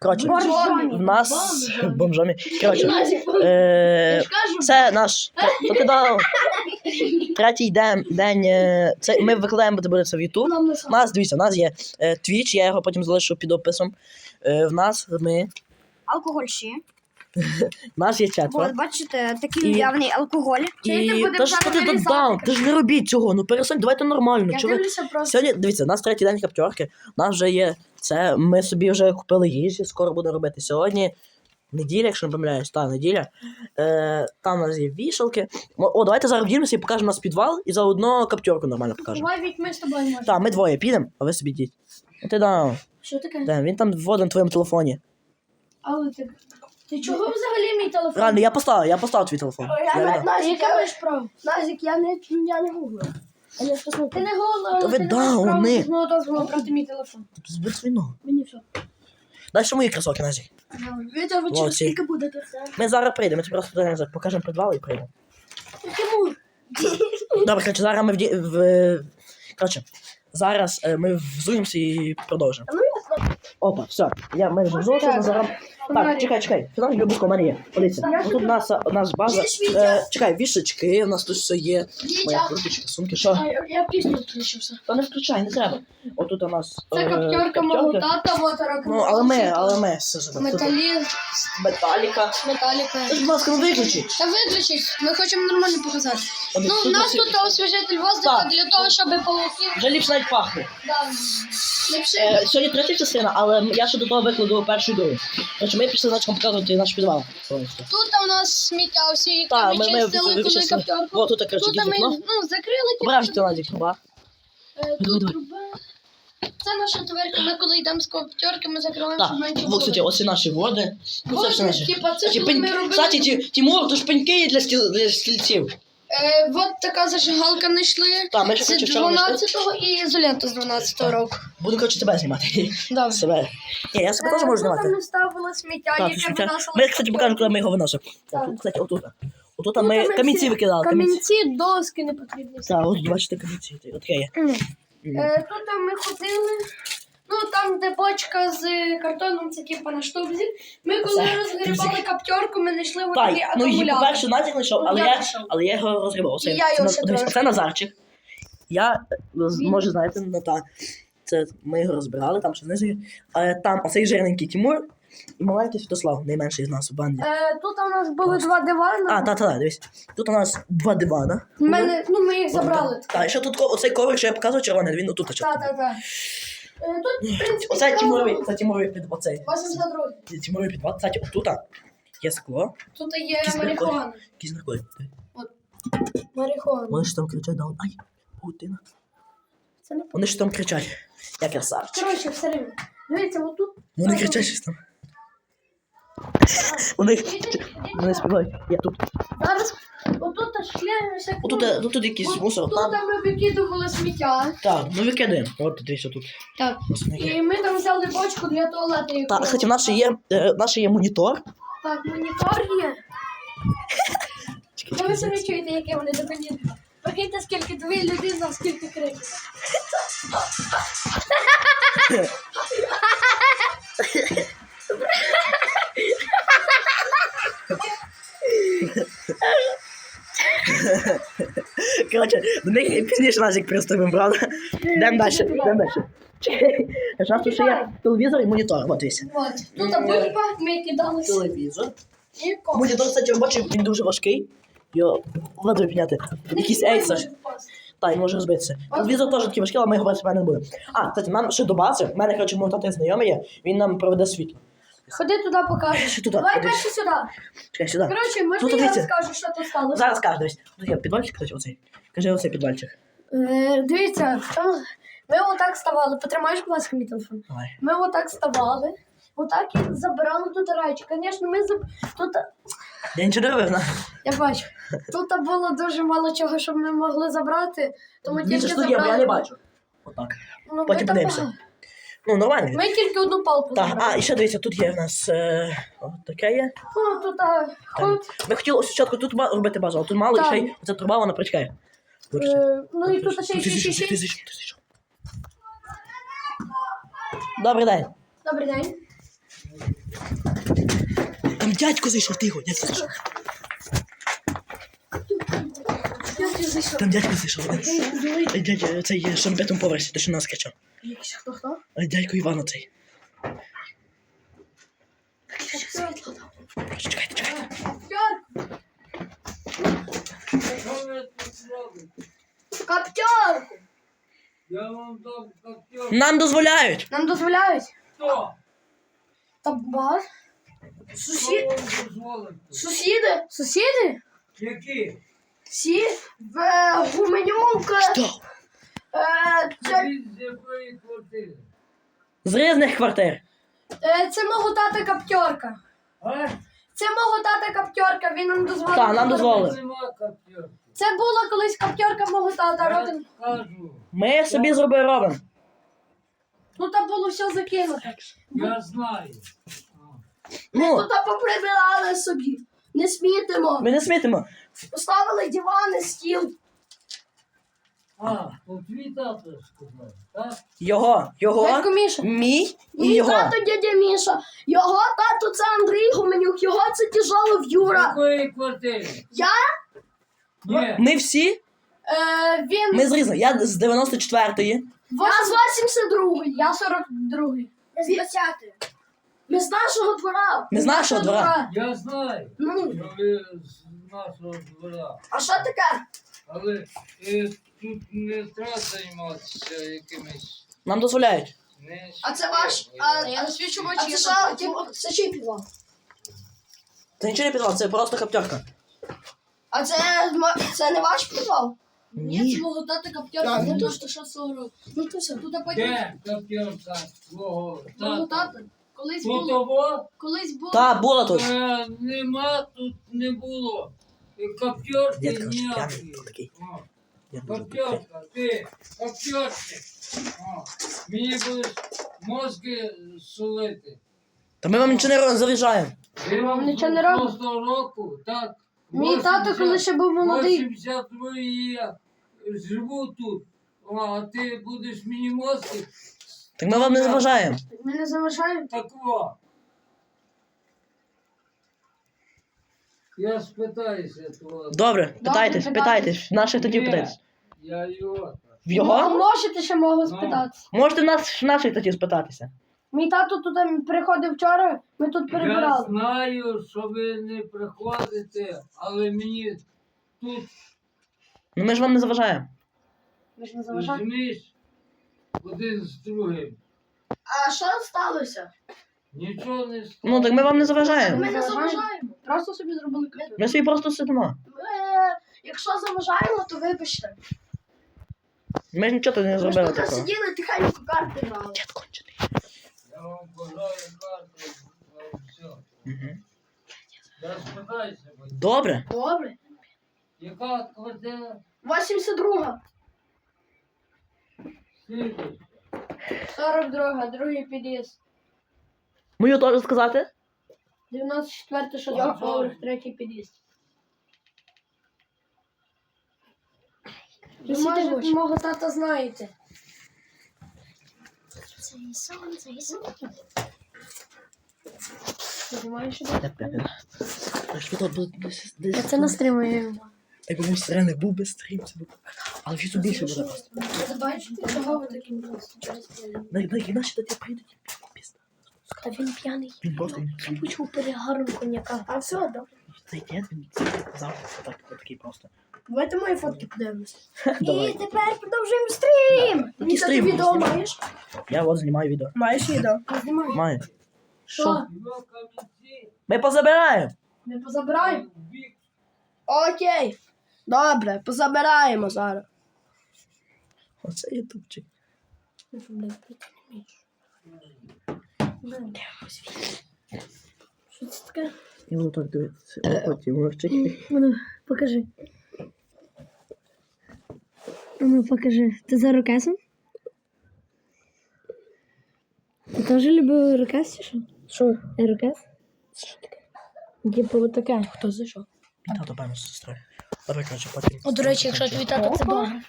Коротше, в нас Бомжомі. Коротше, е, це наш то ти дав третій день, день е, це ми викладаємо, це буде це в Ютуб. У нас, дивіться, у нас є е, Twitch, я його потім залишу під описом. Е, в нас ми. Алкоголь ще. В нас є четверо. От, бачите, такий І- явний алкоголь. І та що ти вирізати, додав? Ти ж не робіть цього, ну перестань, давайте нормально. Я Чого ви- дивлюся просто. Сьогодні, дивіться, у нас третій день каптерки. У нас вже є це. Ми собі вже купили їжі, скоро буде робити. Сьогодні неділя, якщо не помиляюсь, та неділя. Е, там у нас є вішалки. О, О, давайте зараз вдінемося і покажемо нас підвал і заодно каптерку нормально покажемо. Давай, Вік, ми з тобою можемо. Так, ми двоє підемо, а ви собі йдіть. Ну, Ти да, Що таке? да, він там вводить на твоєму телефоні. Але ти... Ти чого взагалі мій телефон? Реально, я поставив, я поставив твій телефон. Я віддав. А яке маєш право? Назік, я не, я не гуглю. Я не посмотрю. Ти не голова, Та але ви ти не маєш права дауни. з мого дозволу брати мій телефон. Збив свій ногу. Мені все. Дай ще мої кросовки, Назі. Вітя, ви Молодці. через скільки будете? Ми зараз прийдемо, ми тобі просто покажемо підвал і прийдемо. Тимур. Добре, коротше, зараз ми вді... в... Коротше, зараз е, ми взуємося і продовжимо. Ну. Опа, все. Я, ми вже зараз... Так, чекай, чекай. Фінал у мене є. Тут у нас, нас база. Е, чекай, вішечки, у нас тут все є. Моя курточка, сумки, що? Я, пісню включився. Та не включай, не треба. Отут у нас. Це е, каптерка мого тата, вот рок Ну, але ми, але ми все ж. Металі, Металіка. металіка. Тож, будь ласка, ну виключи. Та виключись, ми хочемо нормально показати. Ну, у нас тут освіжитель воздуха для того, щоб павуків. Вже ліпше навіть пахне. Да. Ліпше. Е, сьогодні третя частина, але я ще до того викладу першу і другу. Ми пішли значком показувати наш підвал. повністю. Тут у нас сміття які Так, ми ми, ми чистили, вичистили. каптерку. О, тут коротше, Тут якесь ми вікно. ну, закрили Ображте Ладік, труба. Е, Давай, Тут давай. труба. Це наша тверка. Ми коли йдемо з коптерки, ми закриваємо, Так, щоб менше кстати, було. ось і наші води. Ну, це все наші. типа, це Ті коли пень- ми робили- Кстати, ті, Тимур, то ж пеньки є для, стіл, для стільців. Е, от така зажигалка знайшли. Так, ми ще вчора 12-го і ізолента з 12-го року. Буду, коротше, тебе знімати. Добре. Себе. Ні, я себе теж можу знімати. Там не ставили сміття, Так, яке сміття. виносили. Ми, кстати, покажемо, коли ми його виносимо. Так. Отут, кстати, отут. Отут Ну, ми камінці викидали. Камінці. Камінці, доски не потрібні. Так, от бачите камінці. Таке є. Е, тут там ми ходили. Ну, там, де бочка з картоном, це типа на штубзі. Ми коли Це розгрібали каптерку, ми знайшли Так, отакий ну і акумулятор. по-перше, Назік знайшов, але Я знайшов. але я його розгрібав. Оце, І я це, його на- ще дивись, трошки. це Назарчик. Я, е, з- може, знаєте, ну та, це ми його розбирали, там ще знизу. є. А там оцей жирненький Тимур і маленький Святослав, найменший з нас у банді. Е, тут у нас були два дивани. А, та, та, та, дивись. Тут у нас два дивана. Мене, ну, ми їх забрали. Так, і ще тут ко- оцей коврик, що я показував червоний, він отут. Так, так, так. Е, Тут, в принципі, Оце цікаво. Тимуровий, це Тимуровий під оцей. 82. Тимуровий підвал. Кстати, отут є скло. Тут є Якісь марихуана. Якісь наркотики. Марихуана. Вони ж там кричать, да, он- ай, паутина. Це не Вони ж там кричать. Я красавчик. Коротше, все рівно. Дивіться, отут. Вони кричать щось там. Вони, вони співають. Я тут. Зараз отут шлем. Отут, тут, тут якийсь мусор. Тут Там. ми викидували сміття. Так, ну викидаємо. От дивіться тут. Так. І ми там взяли бочку для туалету. Так, кстати, в нас ще є, е, в нас ще є монітор. Так, монітор є. Та ви самі чуєте, яке вони документ. Прикиньте, скільки дві людини, а скільки криків. Коротше, до них пізніше нас як приступимо, правда? Йдемо далі, йдемо далі. Чекай. У нас тут ще є телевізор і монітор. От дивіться. От. Тут бульба, ми кидалися. Телевізор. І. Монітор, кстати, ви він дуже важкий. Його ледве підняти. Якийсь ейсер. Так, він може розбитися. Телевізор теж такий важкий, але ми його брати не будемо. А, кстати, нам ще до бази, в мене, коротше, мой тато знайомий є, він нам проведе світло. Ходи туди покажеш. Ще туди, Давай перше сюди. Чекай, сюди. Коротше, можна Тут я дивіться. розкажу, що тут сталося? Зараз кажеш, дивись. Тут є підвальчик, кстати, оцей. Кажи оцей підвальчик. Е, Дивіться, там ми отак ставали. Потримаєш, будь ласка, мій телефон. Давай. Ми отак ставали. Отак і забирали тут речі. Звісно, ми заб... тут, Я нічого не робив, я бачу, тут було дуже мало чого, щоб ми могли забрати. Тому тільки Дивіться, тут є, бо забрали. я не бачу. Отак. Ну, ми Потім там подивимося. багато. Ну, нормально. Ми тільки одну палку Так, забрали. а, і ще дивіться, тут є в нас е, от таке є. Ну, тут а, Там. ход. Ми хотіли ось спочатку тут ба- робити базу, а тут мало і Так. ще й оця труба, вона прочекає. Е, ну і тут ще ще ще ще. Добрий день. Добрий день. Там дядько зайшов, тихо, дядько зайшов. Там дядько зайшов. Е, Дядя, цей що на п'ятому поверсі, ти що нас кричав. Хто хто? Е, Дядько Івана цей. Чекайте, чекайте. Що ви Каптярку! Я вам дам копьор. Нам дозволяють. Нам дозволяють. Хто? Та бар? Що Сусід... Сусіди? Сусіди? Які? Всі в е, Гуменюка. Хто? Е, це... З якої квартири? З різних квартир. Е, це мого тата каптьорка. А? Це мого тата каптьорка, він нам дозволив. Та, нам робити. Нема копьор. Це була колись каптьорка мого тата. Родин. кажу, Ми собі зробили робимо. Ну там було все закинуто. я знаю. Ну, Тут поприбирали собі. Не смітимо. ми не смітимо. Поставили дивани, стіл. А, от твій тато сказав, так? Його, його, Дядько Міша. мій і Мій його. тато дядя Міша. Його тато це Андрій Гуменюк, його це Тяжолов З Юра. якої квартири? Я? Ні. Ми всі, Е, він. ми з різних. Я з 94-ї. Я з 82-ї. Я 42-й. Я з 20-ї. Ми з нашого двора. Ми з нашого двора. Я знаю, Ну, що ви з нашого двора. а що таке? Але е, тут не треба займатися якимись. Нам дозволяють. Не А це ваш. А, в а це що? Типу, це чий підвал? Це нічого не підвал, це просто каптярка. А це, це не ваш підвал? Ні, це мого тата Це ну, то, що що 40. Ну то все. Тут а потім Де твого мого тата? тата. Колись Тут було. того Колись було. Та, було тут. е, нема, тут не було. І Копьорки Дядько ж п'яний ніякі. тут такий. О, Я дуже ти, копьорки. О, Мені будеш мозки солити. Та ми вам нічого не завіжаємо. Я вам Нічого не з робимо. 90 року, так. Мій тато, коли ще був молодий. 82 я живу тут. А ти будеш мені мозки Так ми вам не заважаємо. Ми не заважаємо. такого. Я спитаюся твого. Добре, питайтесь, питайтесь. питайтесь. Наших татів Ні, питайтесь. Я його. В Ну, його? можете ще мого Ну. спитати. Можете нас, наших татів спитатися. Мій тато тут ем, приходив вчора, ми тут Я перебирали. знаю, що ви не приходите, але мені тут Ну ми ж вам не заважаємо. Ми ж не заважаємо. розумієш один з другим. А що сталося? Нічого не стало. Ну так ми вам не заважаємо. Ми не заважаємо. Просто собі зробили каптьорку. Ми собі просто сидимо. Ми, якщо заважаємо, то вибачте. Ми ж нічого тут не Ми ж зробили тут такого. сиділи, тихенько карти грали. Дід кончений. Добре. Добре. яка квартира 82-га. скільки? 42, другий під'їзд. Мою теж сказати? 94 шостий поверх, третій під'їзд. Ви може мого тата знаєте. Знімаєш що? Я п'яний. А що тут буде десь? десь- Це на стрімі. Якби був сирений, був би стрім. це був- Але фісу більше буде просто. Бачите, чого ви таким і наші таті прийдуть. Пізда. Та він п'яний. Він просто він Почув перегаром коньяка. А все, добре. Цей дід, він завтра так, такий просто. Давайте мої фотки подивимося. Давай. І тепер продовжуємо стрім. Який Міша, ти стрім? відео маєш? Я от знімаю відео. Маєш відео. Знімай. Маю. Що? Ми позабираємо. Ми позабираємо. Окей. Добре, позабираємо зараз. Оце ютубчик. Що це таке? І воно так дивиться. А потім мовчить. Ну, покажи. Ну, покажи. Ти за рукесом? Ти теж любив рукес чи що? Що? Рукес? Що таке? Типу от таке. Хто зайшов? Мій тато, певно, з сестрою. Добре, коротше, потім. О, до речі, якщо твій тато це блогер.